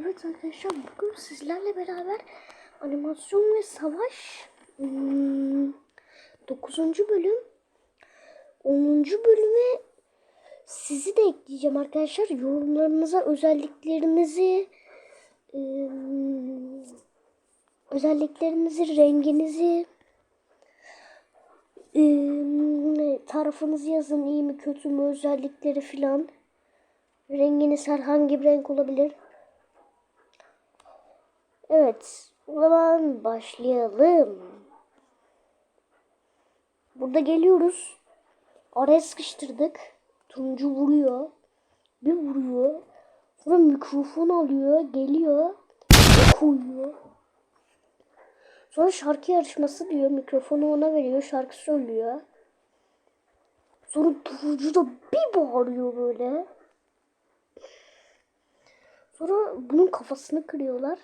Evet arkadaşlar bugün sizlerle beraber animasyon ve savaş 9. bölüm 10. bölüme sizi de ekleyeceğim arkadaşlar. Yorumlarınıza özelliklerinizi ım, özelliklerinizi, renginizi ım, tarafınızı yazın iyi mi kötü mü özellikleri filan. Renginiz herhangi bir renk olabilir. Evet. O zaman başlayalım. Burada geliyoruz. Araya sıkıştırdık. Turuncu vuruyor. Bir vuruyor. Sonra mikrofon alıyor. Geliyor. Koyuyor. Sonra şarkı yarışması diyor. Mikrofonu ona veriyor. Şarkı söylüyor. Sonra turuncu da bir bağırıyor böyle. Sonra bunun kafasını kırıyorlar.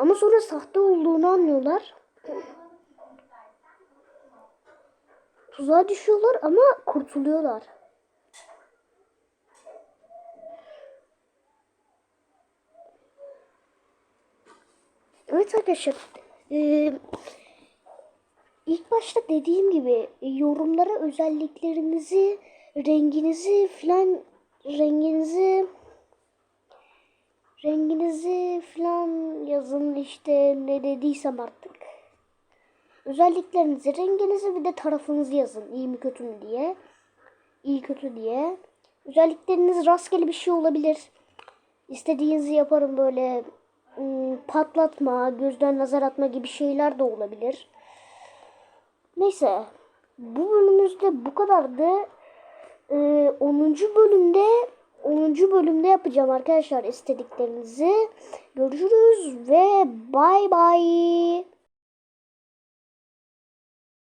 Ama sonra sahte olduğunu anlıyorlar. Tuzağa düşüyorlar ama kurtuluyorlar. Evet arkadaşlar. Ee, ilk başta dediğim gibi yorumlara özelliklerinizi, renginizi falan renginizi renginizi falan yazın işte ne dediysem artık. Özelliklerinizi, renginizi bir de tarafınızı yazın. iyi mi kötü mü diye. İyi kötü diye. Özellikleriniz rastgele bir şey olabilir. İstediğinizi yaparım böyle ım, patlatma, gözden nazar atma gibi şeyler de olabilir. Neyse. Bu bölümümüzde bu kadardı. Ee, 10. bölümde 10. bölümde yapacağım arkadaşlar istediklerinizi. Görüşürüz ve bay bay.